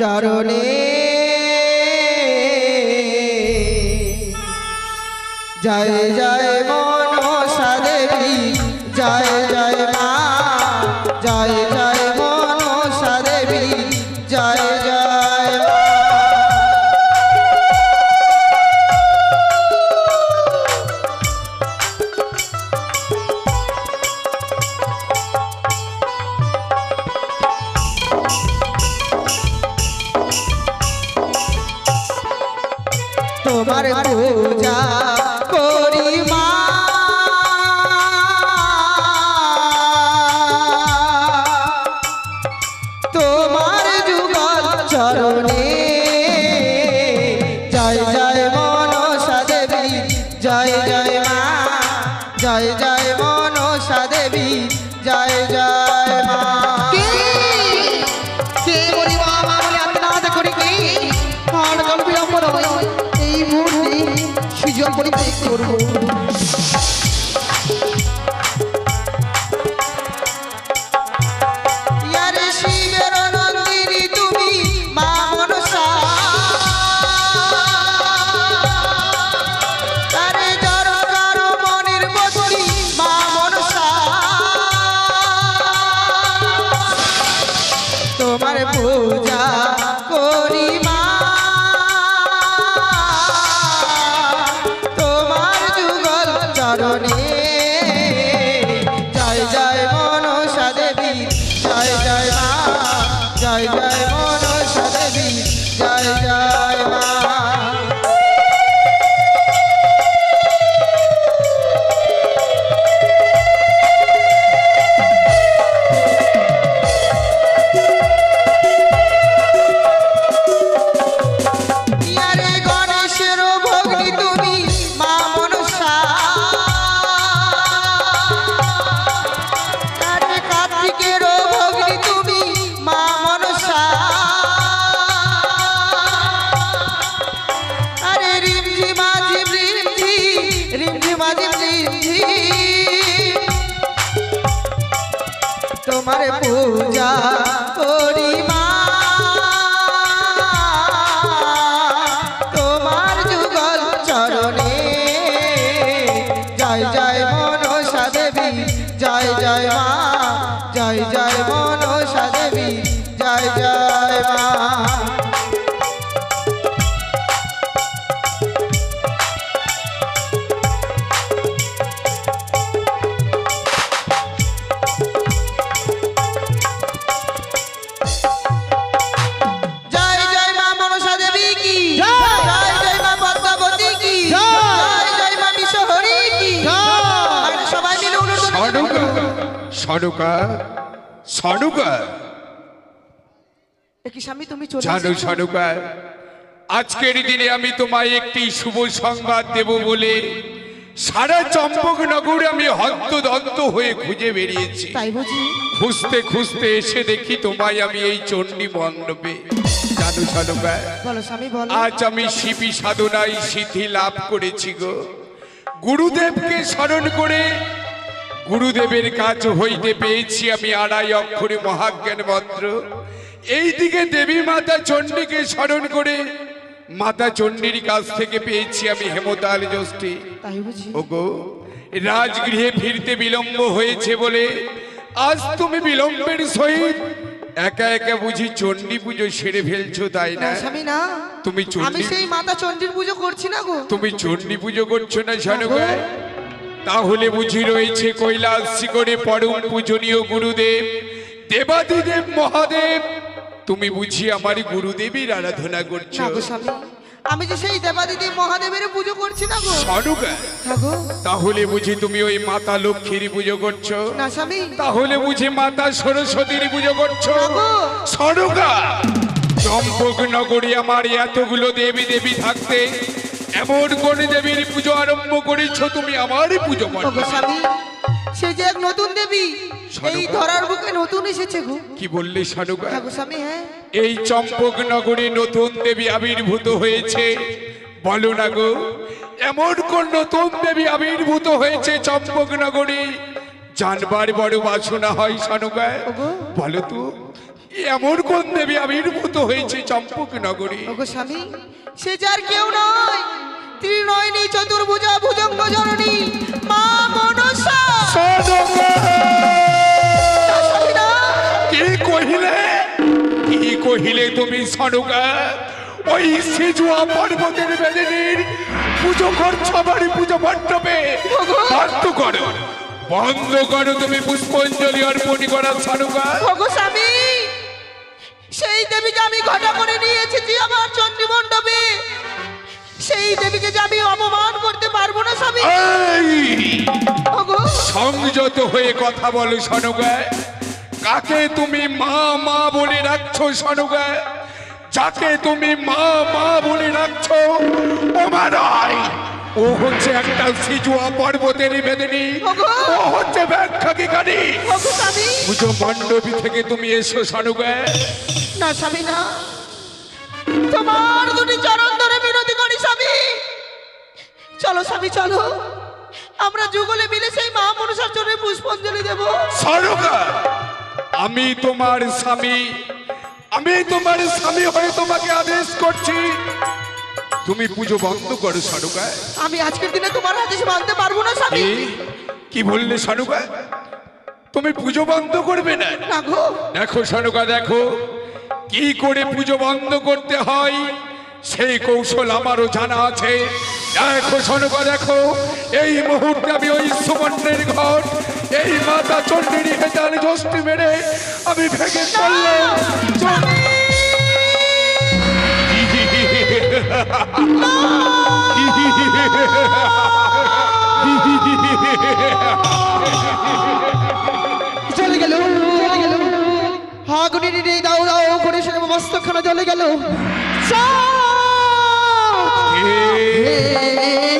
চরণে। জয় জয় করি মা। তোমার জয় জয় জয় জয় মা জয় জয় করব। ભીમાજી সনুকা সনুকা কি স্বামী তুমি চলে জানো সনুকা আজকের দিনে আমি তোমায় একটি শুভ সংবাদ দেব বলে সারা চম্পকনগরে আমি হন্তদন্ত হয়ে খুঁজে বেরিয়েছি। তাই খুঁজতে খুঁজতে এসে দেখি তোমায় আমি এই চণ্ডী মণ্ডপে। আজ আমি শিবি সাধনায় সিদ্ধি লাভ করেছি গো। গুরুদেবকে স্মরণ করে গুরুদেবের কাজ হইতে পেয়েছি আমি আড়াই অক্ষরে মহাজ্ঞান মন্ত্র এইদিকে দেবী মাতা চণ্ডীকে স্মরণ করে মাতা চণ্ডীর কাছ থেকে পেয়েছি আমি হেমতাল যষ্টি। ওগো রাজগৃহে ফিরতে বিলম্ব হয়েছে বলে আজ তুমি বিলম্বের সহিত একা একা বুঝি চণ্ডী পুজো সেরে ফেলছো তাই না? না স্বামী না। তুমি চণ্ডী- আমি সেই মাতা চণ্ডীর পুজো করছি না গো। তুমি চণ্ডী পুজো করছ না শানুকায় তাহলে বুঝি রয়েছে কৈলাস শিখরে পরম পূজনীয় গুরুদেব দেবাদিদেব মহাদেব। তুমি বুঝি আমার গুরুদেবীর আরাধনা করছ? আমি যে সেই দেবাদিদি মহাদেবের পুজো করছি না গো। শানুকা না তাহলে বুঝি তুমি ওই মাতা লক্ষ্মীর পুজো করছ? না স্বামী। তাহলে বুঝি মাতা সরস্বতীর পুজো করছ? গো। চম্পক নগরী আমার এতগুলো দেবী দেবী থাকতে এমন কোন দেবীর পুজো আরম্ভ করেছ তুমি আমারই পুজো সে যে এক নতুন দেবী। এই ধরার বুকে নতুন এসেছে গো। কি বললে সানুকা হ্যাঁ গো স্বামী হ্যাঁ। এই চম্পক নগরী নতুন দেবী আবির্ভূত হয়েছে। বলো না গো এমন কোন নতুন দেবী আবির্ভূত হয়েছে চম্পক নগরী? জানবার বড় বাসনা হয় সানুকায়। বলো তো। এমন কোন দেবী? আবির্ভূত হয়েছে চম্পক নগরী। ওগো স্বামী সে যার কেউ নয়। ত্রিনয়নী চতুর্ভুজা ভুজঙ্গ জননী মা মনসা। কি কহিলে? কি কহিলে তুমি সনুকা ওই সিজুয়া পর্বতের বেদিনীর পুজো করছ আমার পুজো মণ্ডপে। বন্ধ করো বন্ধ করো তুমি পুষ্পাঞ্জলি অর্পণ করার সনুকা স্বামী! সেই দেবীকে আমি ঘটা করে নিয়ে এসেছি আমার চণ্ডী মণ্ডপে সেই দেবীকে যে আমি অপমান করতে পারব না স্বামী। সংযত হয়ে কথা বলো সনুকা। কাকে তুমি মা মা বলে রাখছো সনুকা? যাকে তুমি মা মা বলে রাখছো নয়। ও হচ্ছে একটা সিজুয়া পর্বতের বেদিনী। ও হচ্ছে ব্যাখ্যাকিকারী ওগো স্বামী। পুজো মণ্ডপী থেকে তুমি এসো সনুকা। না স্বামী না। তোমার দুটি চরণ ধরে বিনতি করি স্বামী। চলো স্বামী চলো। আমরা যুগলে মিলে সেই মা মনসার জন্য পুষ্পাঞ্জলি দেব। সনুকা আমি তোমার স্বামী। আমি তোমার স্বামী হয়ে তোমাকে আদেশ করছি। তুমি পুজো বন্ধ করো সনুকা আমি আজকের দিনে তোমার আদেশ মানতে পারব না স্বামী। কি? বললে সানুকা তুমি পুজো বন্ধ করবে না? দেখো সানুকা দেখো। কি করে পুজো বন্ধ করতে হয়? সেই কৌশল আমারও জানা আছে। দেখো সনুকা দেখো। এই মুহূর্তে আমি ওই সুবর্ণের ঘর এই মাতা চণ্ডীর হেতার জষ্টি মেরে আমি ভেঙে পড়লাম চলে গেল। চলে গেল হাগুনি দাও দাও করে সে মস্তখানা চলে গেল।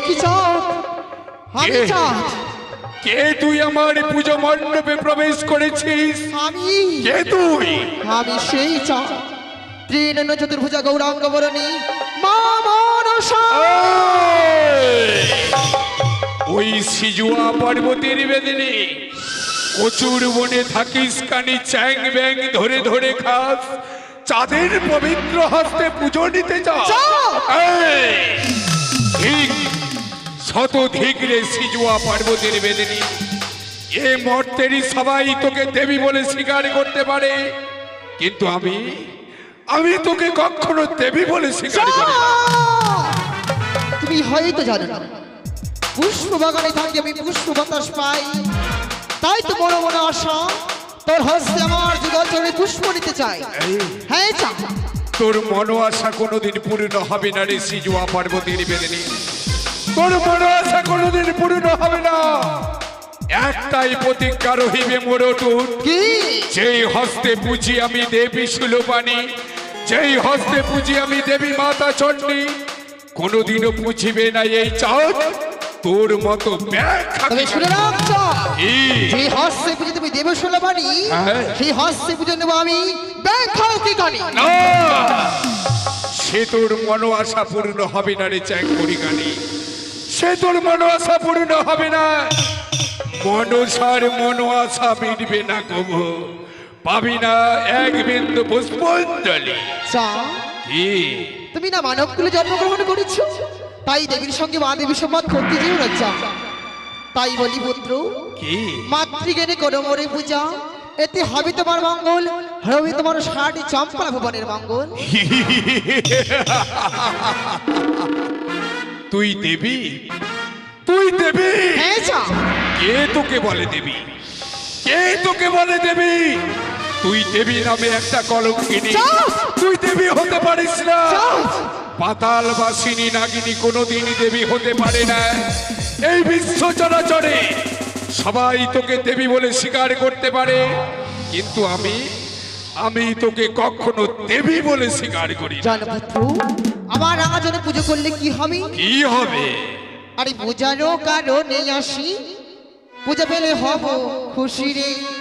কি চাও আমি কে? চাঁদ। কে তুই আমার পুজো মণ্ডপে প্রবেশ করেছিস? আমি। কে তুই? আমি সেই চাঁদ। ত্রিনয়ন চতুর্ভুজা গৌরাঙ্গ বরণী। ওই সিজুয়া পর্বতের বেদিনী কচুর বনে থাকিস কানি চ্যাং ব্যাং ধরে ধরে খাস। চাঁদের পবিত্র হস্তে পুজো নিতে ঠিক শত ধিক সিজুয়া পর্বতের বেদিনী। এ মর্তেরই সবাই তোকে দেবী বলে স্বীকার করতে পারে। কিন্তু আমি আমি তোকে কখনো দেবী বলে স্বীকার করি তুমি হয়তো জানো না। পুষ্প বাগানে থাকি আমি পুষ্প বাতাস পাই। তাই তো বড় বড় আশা তোর হস্তে আমার যুগল চলে পুষ্প নিতে চাই। হ্যাঁ চা। তোর মনো আশা কোনোদিন পূর্ণ হবে না রে সিজুয়া পার্বতীর বেদিনী। তোর মনো আশা কোনোদিন পূর্ণ হবে না। একটাই প্রতিজ্ঞা রহিবে মোরটুর কি? যেই হস্তে পুজি আমি দেবী সুলোপানি যেই হস্তে পুজি আমি দেবী মাতা চণ্ডী কোনোদিনও পুজিবে না এই চাঁদ। তোর মতো তবে শুনে রাখ হস্তে পুজো তুমি হ্যাঁ। সেই পুজো নেব আমি। ব্যাখ্যাও কি সে তোর মনো আশা পূর্ণ হবে না রে চ্যাং পরিগানি সে তোর মনো আশা পূর্ণ হবে না। মনসার মনো আশা মিটবে না কব। পাবি না এক বিন্দু পুষ্পাঞ্জলি। চা। কি? তুমি না মানব কুলে জন্মগ্রহণ করেছ? তাই দেবীর সঙ্গে মা দেবী সম্বাদ করতে যেও না চা তাই বলি পুত্র কি? মাতৃজ্ঞানে করো মরে পূজা। এতে হবে তোমার মঙ্গল হবে তোমার ষাটি চম্পা ভবনের মঙ্গল। তুই দেবী? তুই দেবী? হ্যাঁ চা কে তোকে বলে দেবী? কে তোকে বলে দেবী? তুই দেবী নামে একটা কলম কিনি তুই দেবী হতে পারিস না! পাতাল বাসিনী নাগিনী কোনোদিন দেবী হতে পারে না। এই বিশ্ব চরাচরে সবাই তোকে দেবী বলে স্বীকার করতে পারে। কিন্তু আমি আমি তোকে কখনো দেবী বলে স্বীকার করি না। আমার রাজনে পুজো করলে কি হবে? কি হবে? আরে বোঝানো কারণে আসি। পূজা পেলে হব খুশি রে।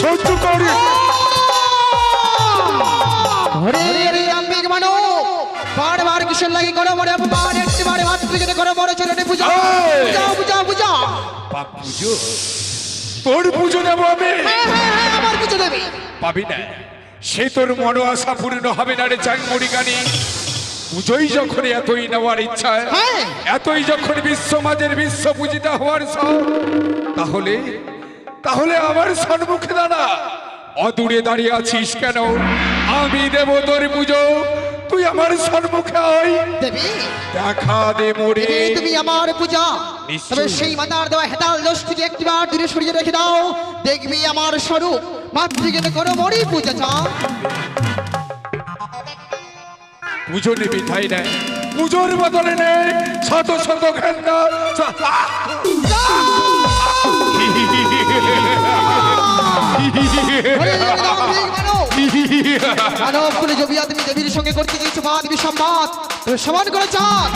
সহ্য কর। হরে রে আম্বিক বারবার কিসের লাগি করো মরে অপমান একটিবারে মাতৃকে করো বড় ছেলেটি পূজা পূজা পূজা পূজা। বাপ পুজো। তোর পুজো দেব আমি। হ্যাঁ হ্যাঁ হ্যাঁ আমার পুজো দেবী। পাবি না। সে তোর মনো আশা পূর্ণ হবে না রে চাংমুড়ি গানি। পুজোই যখন এতই নেওয়ার ইচ্ছা। এতই যখন বিশ্বমাজের বিশ্ব পূজিতা হওয়ার শখ, তাহলে তাহলে আমার সম্মুখে দাঁড়া। অদূরে দাঁড়িয়ে আছিস কেন? আমি দেব তোর পুজো। তুই আমার সম্মুখে আয়। দেবী? দেখা দে মোরে। তুমি আমার পূজা। তবে সেই মাতার দেওয়া হেতাল দোষ থেকে একটিবার দূরে সরিয়ে রেখে দাও। দেখবি আমার স্বরূপ। মাতৃকে করো মরি পূজা চা পুজো নিবি তাই না পুজোর বদলে নেই শত শত ঘণ্টা মানব কুলে জবিয়া তুমি দেবীর সঙ্গে করতে গিয়েছো মা দেবী সম্বাদ তুমি সমান করে চান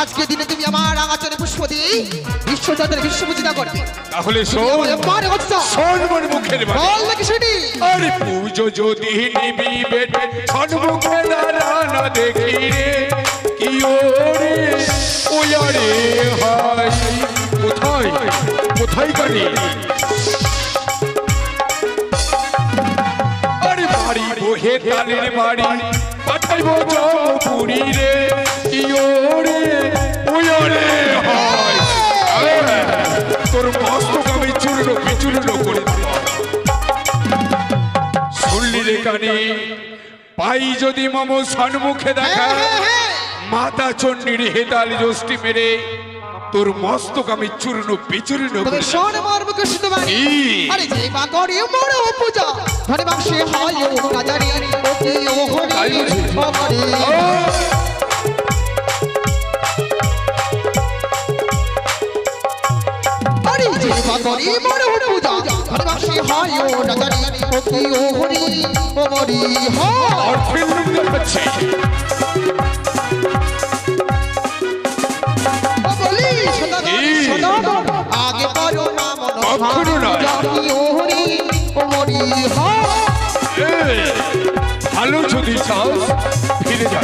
আজকে দিনে তুমি আমার আগাচরে পুষ্প দিয়ে বিশ্বজাতের বিশ্ব করবে তাহলে শোন। মুখের বল নাকি শুনি আরে পুজো যদি নিবি বেটে সন্মুখে দাঁড়ানা দেখি রে, কি ওরে আরে হাই কোথায়? আরে বাড়ি বাড়ি। পাঠাইব পুরী রে তোর মস্তক আমি চূর্ণ বিচূর্ণ করে দেব শুনলি রে কানে? পাই যদি মম সন্মুখে দেখা। হ্যাঁ, হ্যাঁ, হ্যাঁ। মাতা চণ্ডীর হেতাল জষ্টি মেরে তোর মস্তক আমি চূর্ণ বিচূর্ণ করে শোন আমার মুখে শুনতে পারি কি? আরে যে বা করে বড় পূজা। ধরে বাক্সে হয় ও রাজারি ও কি ও হরি। হরি। আরে যে বা করে বড় পূজা। ধরে বাক্সে হয় ও রাজারি ও কি ও হরি। ও মরি হয় ভালো যদি চাও ফিরে যা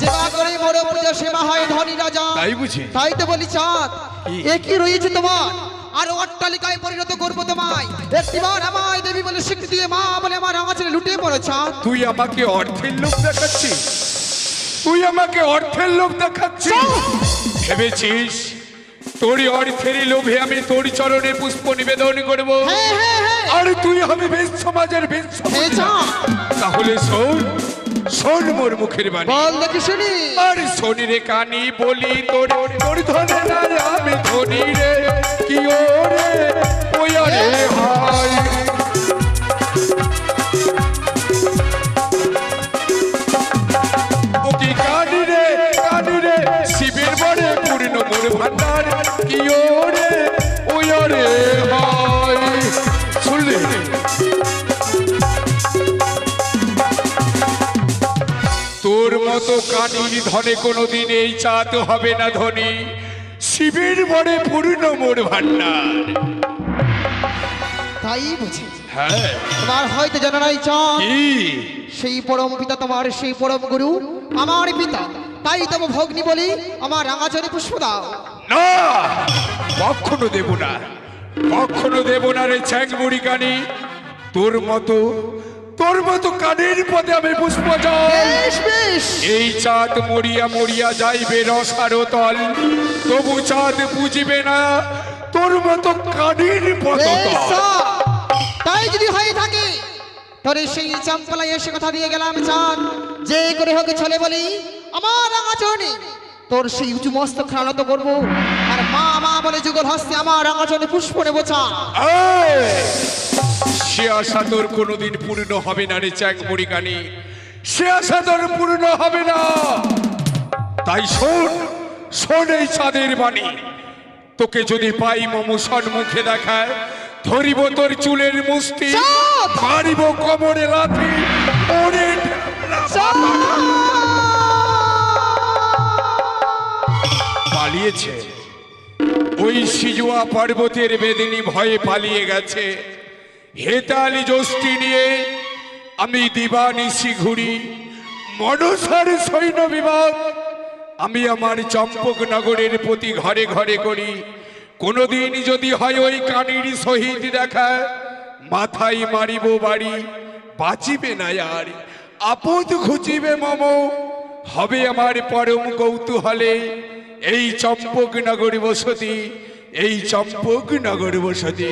সেবা করে বড় পূজা সেবা হয় ধনী রাজা। তাই বুঝি? তাই তো বলি চাঁদ কি? এ কি রয়েছে তোমার আর অট্টালিকায় পরিণত করব তোমায়। একটিবার আমায় দেবী বলে স্বীকৃতি দিয়ে মা বলে আমার আঙাচলে লুটিয়ে পড়ে চাঁদ। তুই আমাকে অর্থের লোক দেখাচ্ছিস। তুই আমাকে অর্থের লোক দেখাচ্ছিস। ভেবেছিস? তোরই অর্থেরই লোভে আমি তোর চরণে পুষ্প নিবেদন করব। হ্যাঁ হ্যাঁ হ্যাঁ। আর তুই হবে বেশ সমাজের বেশ তাহলে শোন শোন মোর মুখের বাণী। বল দেখি শুনি। আর শনি রে কানি বলি তোর তোর ধনে না আমি ধনি রে কি ওরে আরে হাই মতো কানির ধনে কোনোদিন এই চাঁদ হবে না ধনী। শিবের বড়ে পূর্ণ মোর ভান্ডার তাই বুঝি হ্যাঁ। তোমার হয়তো জানা নাই চাঁদ সেই পরম পিতা তোমার সেই পরম গুরু আমার পিতা। তাই তব ভগ্নি বলি আমার রাঙাচরে পুষ্প দাও। না! কখনো দেব না। কখনো দেব না রে ছ্যাং মুড়ি কানি তোর মতো তোর মতো কানের পদে আমি পুষ্প এই চাঁদ মরিয়া মরিয়া যাইবে রসারো তল। তবু চাঁদ বুঝিবে না তোর মতো কানের বেশ, তাই যদি হয়ে থাকে তোর সেই চাম্পালাই এসে কথা দিয়ে গেলাম চাঁদ। যে করে হোক চলে বলি আমার রাঙাচরণে তোর সেই উঁচু মস্ত খেলানত করব। আর মা মা বলে যুগল হস্তে আমার রাঙাচরণে পুষ্প নেব চাঁদ! সে আশা তোর কোনোদিন পূর্ণ হবে না রে চ্যাং মুড়ি কানি সে আশা তোর পূর্ণ হবে না। তাই শোন শোন এই চাঁদের বাণী। তোকে যদি পাই মম মুখে দেখায় ধরিব তোর চুলের মুষ্টি চাঁদ! মারিব কোমরে লাথি ওরে পালিয়েছে। ওই সিজুয়া পর্বতের বেদিনী ভয়ে পালিয়ে গেছে। হেতালি জষ্টি নিয়ে আমি দিবানিশি ঘুরি। মনসার সৈন্য বিভাগ আমি আমার চম্পক নগরের প্রতি ঘরে ঘরে করি। কোনোদিন যদি হয় ওই কানির শহীদ দেখা, মাথায় মারিব বাড়ি, বাঁচিবে না আর, আপদ খুঁজিবে মম। হবে আমার পরম কৌতূহলে এই চম্পক নগর বসতি, এই চম্পক নগর বসতি।